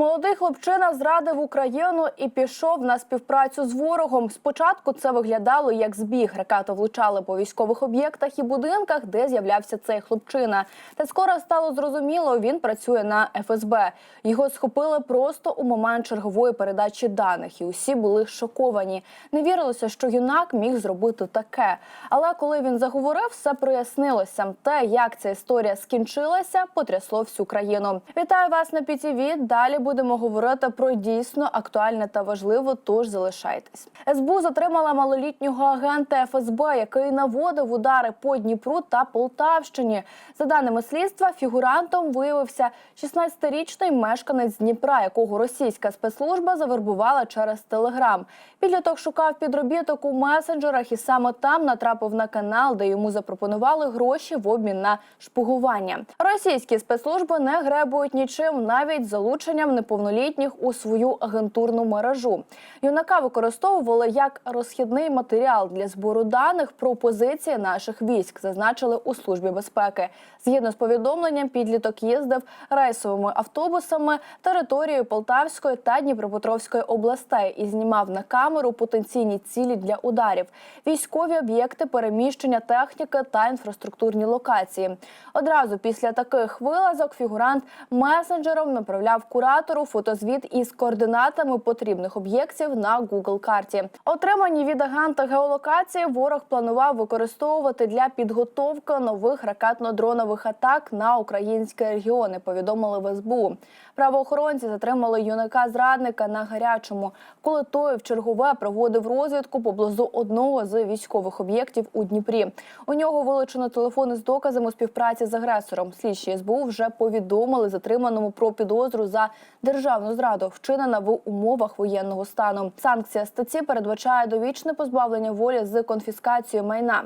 Молодий хлопчина зрадив Україну і пішов на співпрацю з ворогом. Спочатку це виглядало як збіг. Ракети влучали по військових об'єктах і будинках, де з'являвся цей хлопчина. Та скоро стало зрозуміло, він працює на ФСБ. Його схопили просто у момент чергової передачі даних, і усі були шоковані. Не вірилося, що юнак міг зробити таке. Але коли він заговорив, все прояснилося. Те, як ця історія скінчилася, потрясло всю країну. Вітаю вас на ПІТІВІ. Далі будемо говорити про дійсно актуальне та важливе. Тож залишайтесь. СБУ затримала малолітнього агента ФСБ, який наводив удари по Дніпру та Полтавщині. За даними слідства, фігурантом виявився 16-річний мешканець Дніпра, якого російська спецслужба завербувала через телеграм. Підліток шукав підробіток у месенджерах і саме там натрапив на канал, де йому запропонували гроші в обмін на шпигування. Російські спецслужби не гребують нічим, навіть залученням неповнолітніх у свою агентурну мережу. Юнака використовували як розхідний матеріал для збору даних про позиції наших військ, зазначили у службі безпеки. Згідно з повідомленням, підліток їздив рейсовими автобусами територією Полтавської та Дніпропетровської областей і знімав на камеру потенційні цілі для ударів, військові об'єкти, переміщення техніки та інфраструктурні локації. Одразу після таких вилазок фігурант месенджером направляв куратору фотозвіт із координатами потрібних об'єктів на Google карті. Отримані від агента геолокації ворог планував використовувати для підготовки нових ракетно-дронових атак на українські регіони. Повідомили в СБУ. Правоохоронці затримали юнака зрадника на гарячому, коли той в чергове проводив розвідку поблизу одного з військових об'єктів у Дніпрі. У нього вилучено телефони з доказами співпраці з агресором. Слідчі СБУ вже повідомили затриманому про підозру за державну зраду, вчинена в умовах воєнного стану. Санкція статті передбачає довічне позбавлення волі з конфіскацією майна.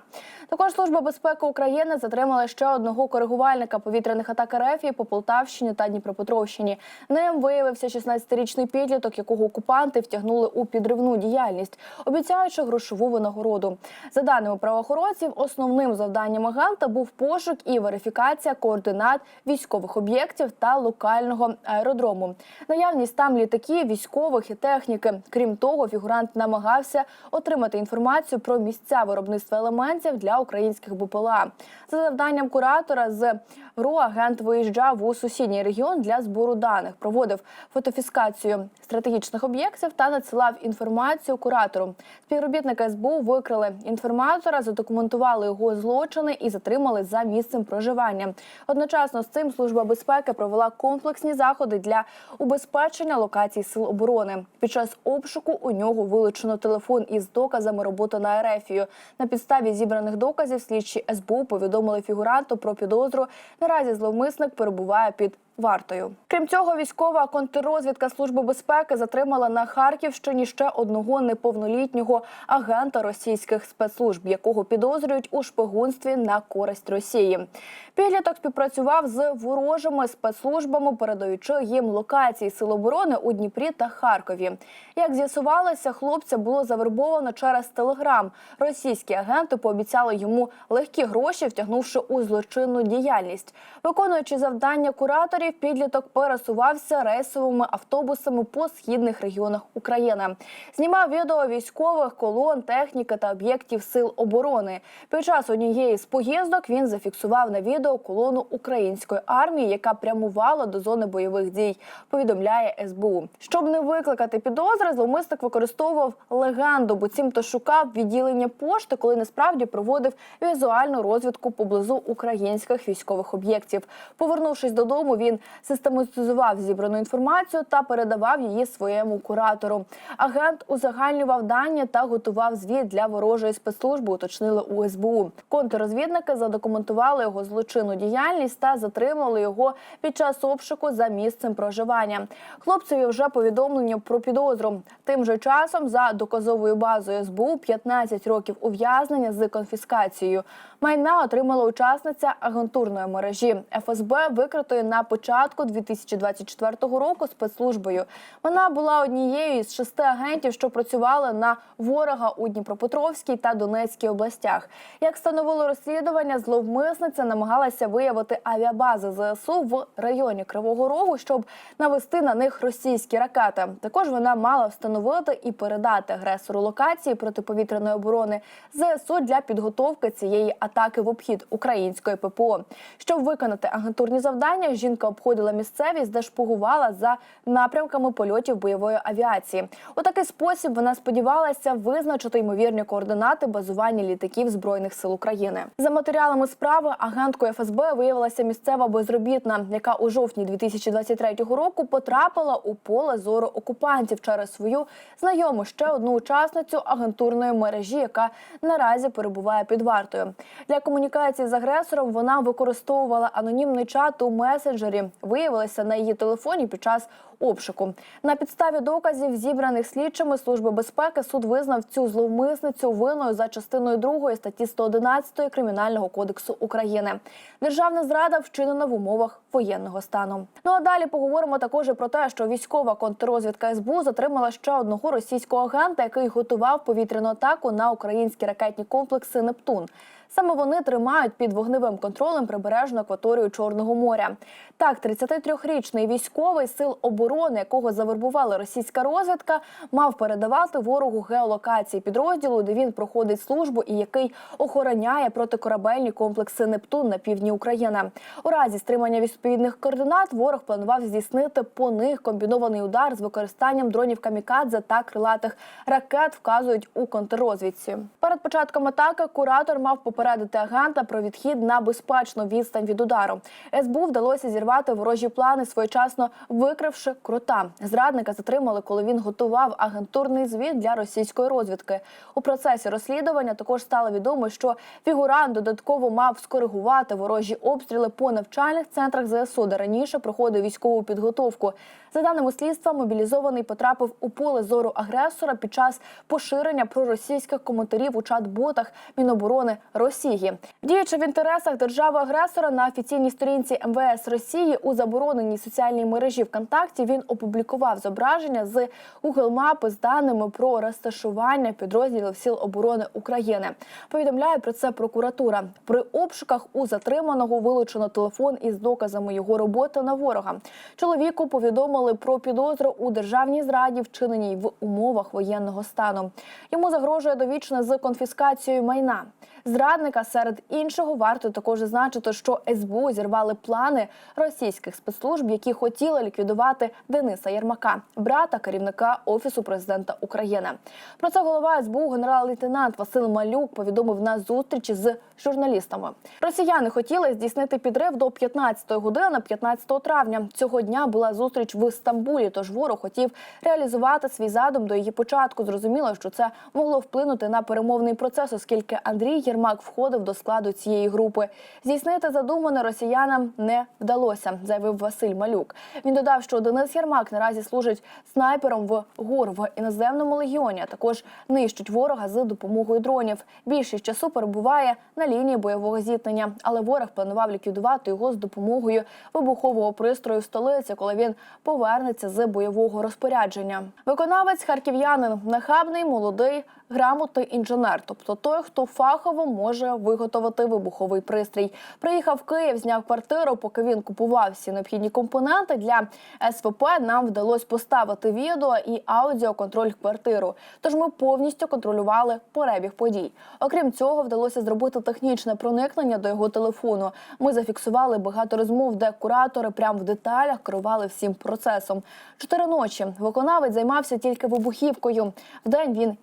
Також служба безпеки України затримала ще одного коригувальника повітряних атак РФ по Полтавщині та Дніпропетровщині. Ним виявився 16-річний підліток, якого окупанти втягнули у підривну діяльність, обіцяючи грошову винагороду. За даними правоохоронців, основним завданням агента був пошук і верифікація координат військових об'єктів та локального аеродрому. Наявність там літаків, військових і техніки. Крім того, фігурант намагався отримати інформацію про місця виробництва елементів для українських БПЛА. За завданням куратора з РУ агент виїжджав у сусідній регіон для збору даних, проводив фотофіскацію стратегічних об'єктів та надсилав інформацію куратору. Співробітники СБУ викрили інформатора, задокументували його злочини і затримали за місцем проживання. Одночасно з цим служба безпеки провела комплексні заходи для убезпечення локацій сил оборони. Під час обшуку у нього вилучено телефон із доказами роботи на Ерефію. На підставі зібраних доказів слідчі СБУ повідомили фігуранту про підозру. Наразі зловмисник перебуває під вартою. Крім цього, військова контррозвідка служби безпеки затримала на Харківщині ще одного неповнолітнього агента російських спецслужб, якого підозрюють у шпигунстві на користь Росії. Підліток співпрацював з ворожими спецслужбами, передаючи їм локації сил оборони у Дніпрі та Харкові. Як з'ясувалося, хлопця було завербовано через телеграм. Російські агенти пообіцяли йому легкі гроші, втягнувши у злочинну діяльність, виконуючи завдання кураторів доларів підліток пересувався рейсовими автобусами по східних регіонах України. Знімав відео військових колон, техніки та об'єктів сил оборони. Під час однієї з поїздок він зафіксував на відео колону української армії, яка прямувала до зони бойових дій. Повідомляє СБУ. Щоб не викликати підозри, зловмисник використовував легенду, буцімто шукав відділення пошти, коли насправді проводив візуальну розвідку поблизу українських військових об'єктів. Повернувшись додому, він систематизував зібрану інформацію та передавав її своєму куратору. Агент узагальнював дані та готував звіт для ворожої спецслужби. Уточнили у СБУ. Контррозвідники задокументували його злочинну діяльність та затримали його під час обшуку за місцем проживання. Хлопцеві вже повідомлення про підозру. Тим же часом за доказовою базою СБУ 15 років ув'язнення з конфіскацією. Майна отримала учасниця агентурної мережі ФСБ, викритої на початку початку 2024 року спецслужбою. Вона була однією із шести агентів, що працювали на ворога у Дніпропетровській та Донецькій областях. Як встановило розслідування, зловмисниця намагалася виявити авіабази ЗСУ в районі Кривого Рогу, щоб навести на них російські ракети. Також вона мала встановити і передати агресору локації протиповітряної оборони ЗСУ для підготовки цієї атаки в обхід української ППО. Щоб виконати агентурні завдання, жінка обходила місцевість, де шпугувала за напрямками польотів бойової авіації. У такий спосіб вона сподівалася визначити ймовірні координати базування літаків збройних сил України. За матеріалами справи агенткою ФСБ виявилася місцева безробітна, яка у жовтні 2023 року потрапила у поле зору окупантів через свою знайому ще одну учасницю агентурної мережі, яка наразі перебуває під вартою. Для комунікації з агресором вона використовувала анонімний чат у месенджері. Виявилася на її телефоні під час обшуку. На підставі доказів, зібраних слідчими служби безпеки, суд визнав цю зловмисницю винною за частиною 2 статті 111 кримінального кодексу України. Державна зрада вчинена в умовах воєнного стану. Ну а далі поговоримо також про те, що військова контррозвідка СБУ затримала ще одного російського агента, який готував повітряну атаку на українські ракетні комплекси Нептун. Саме вони тримають під вогневим контролем прибережну акваторію Чорного моря. Так, 33-річний військовий сил оборони, якого завербувала російська розвідка, мав передавати ворогу геолокації підрозділу, де він проходить службу і який охороняє протикорабельні комплекси Нептун на півдні України. У разі стримання відповідних координат ворог планував здійснити по них комбінований удар з використанням дронів камікадзе та крилатих ракет, вказують у контррозвідці. Перед початком атаки куратор мав попередити агента про відхід на безпечну відстань від удару. СБУ вдалося зірвати ворожі плани, своєчасно викривши крута. Зрадника затримали, коли він готував агентурний звіт для російської розвідки. У процесі розслідування також стало відомо, що фігурант додатково мав скоригувати ворожі обстріли по навчальних центрах ЗСУ, де раніше проходив військову підготовку. За даними слідства, мобілізований потрапив у поле зору агресора під час поширення проросійських коментарів у чат-ботах Міноборони Росії. Діючи в інтересах держави-агресора на офіційній сторінці МВС Росії у забороненій соціальній мережі ВКонтакті він опублікував зображення з Google мапи з даними про розташування підрозділів Сил оборони України. Повідомляє про це прокуратура. При обшуках у затриманого вилучено телефон із доказами його роботи на ворога. Чоловіку повідомили про підозру у державній зраді, вчиненій в умовах воєнного стану. Йому загрожує довічне з конфіскацією майна. Зрадника серед іншого варто також зазначити, що СБУ зірвали плани російських спецслужб, які хотіли ліквідувати Дениса Єрмака, брата керівника офісу президента України. Про це голова СБУ генерал-лейтенант Василь Малюк повідомив на зустрічі з журналістами. Росіяни хотіли здійснити підрив до 15-ї години 15 травня. Цього дня була зустріч в Стамбулі. Тож ворог хотів реалізувати свій задум до її початку. Зрозуміло, що це могло вплинути на перемовний процес, оскільки Андрій Єрмак входив до складу цієї групи. Здійснити задумане росіянам не вдалося, заявив Василь Малюк. Він додав, що Денис Єрмак наразі служить снайпером в ГУР в іноземному легіоні. а Також нищить ворога з допомогою дронів. Більшість часу перебуває на лінії бойового зіткнення, але ворог планував ліквідувати його з допомогою вибухового пристрою в столиці, коли він повернеться з бойового розпорядження. Виконавець харків'янин нахабний, молодий, грамотний інженер, тобто той, хто фахово може виготовити вибуховий пристрій. Приїхав в Київ, зняв квартиру. Поки він купував всі необхідні компоненти для СВП, нам вдалося поставити відео і аудіоконтроль квартиру. Тож ми повністю контролювали перебіг подій. Окрім цього, вдалося зробити технічне проникнення до його телефону. Ми зафіксували багато розмов, де куратори прямо в деталях керували всім процесом. Чотири ночі виконавець займався тільки вибухівкою. Вдень він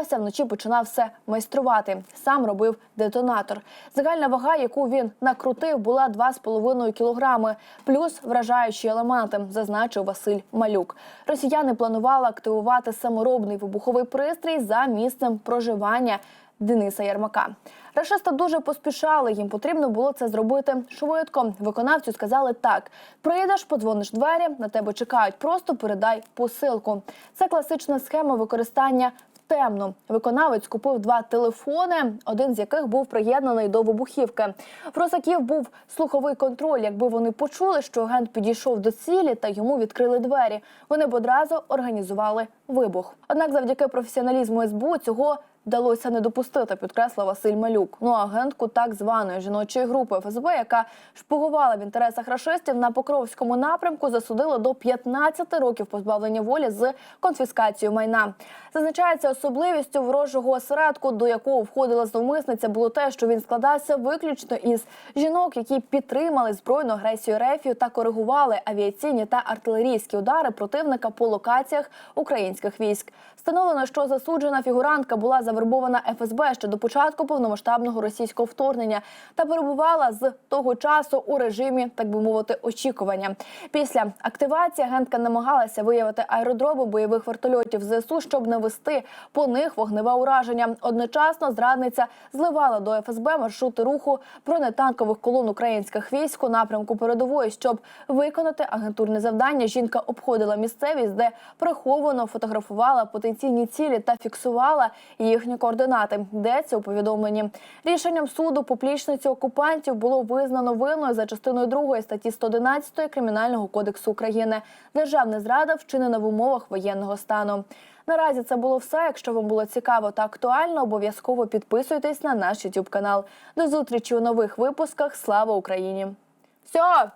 відсипався, вночі починав все майструвати. Сам робив детонатор. Загальна вага, яку він накрутив, була 2,5 кілограми, плюс вражаючі елементи, зазначив Василь Малюк. Росіяни планували активувати саморобний вибуховий пристрій за місцем проживання. Дениса Ярмака. Рашисти дуже поспішали. Їм потрібно було це зробити швидко. Виконавцю сказали так: прийдеш, подзвониш двері, на тебе чекають. Просто передай посилку. Це класична схема використання темну. Виконавець купив два телефони, один з яких був приєднаний до вибухівки. В Росаків був слуховий контроль. Якби вони почули, що агент підійшов до цілі та йому відкрили двері. Вони б одразу організували вибух. Однак, завдяки професіоналізму СБУ цього вдалося не допустити, підкреслив Василь Малюк. Ну агентку так званої жіночої групи ФСБ, яка шпигувала в інтересах рашистів на Покровському напрямку, засудили до 15 років позбавлення волі з конфіскацією майна. Зазначається особливістю ворожого осередку, до якого входила зловмисниця, було те, що він складався виключно із жінок, які підтримали збройну агресію РФ та коригували авіаційні та артилерійські удари противника по локаціях українських військ. Встановлено, що засуджена фігурантка була завербована ФСБ ще до початку повномасштабного російського вторгнення та перебувала з того часу у режимі, так би мовити, очікування. Після активації агентка намагалася виявити аеродроми бойових вертольотів ЗСУ, щоб навести по них вогневе ураження. Одночасно зрадниця зливала до ФСБ маршрути руху бронетанкових колон українських військ у напрямку передової, щоб виконати агентурне завдання. Жінка обходила місцевість, де приховано фотографувала потенційні цілі та фіксувала їхні координати. Йдеться у повідомленні. Рішенням суду поплічницю окупантів було визнано винною за частиною 2 статті 111 кримінального кодексу України. Державна зрада вчинена в умовах воєнного стану. Наразі це було все. Якщо вам було цікаво та актуально, обов'язково підписуйтесь на наш YouTube канал. До зустрічі у нових випусках. Слава Україні! Все!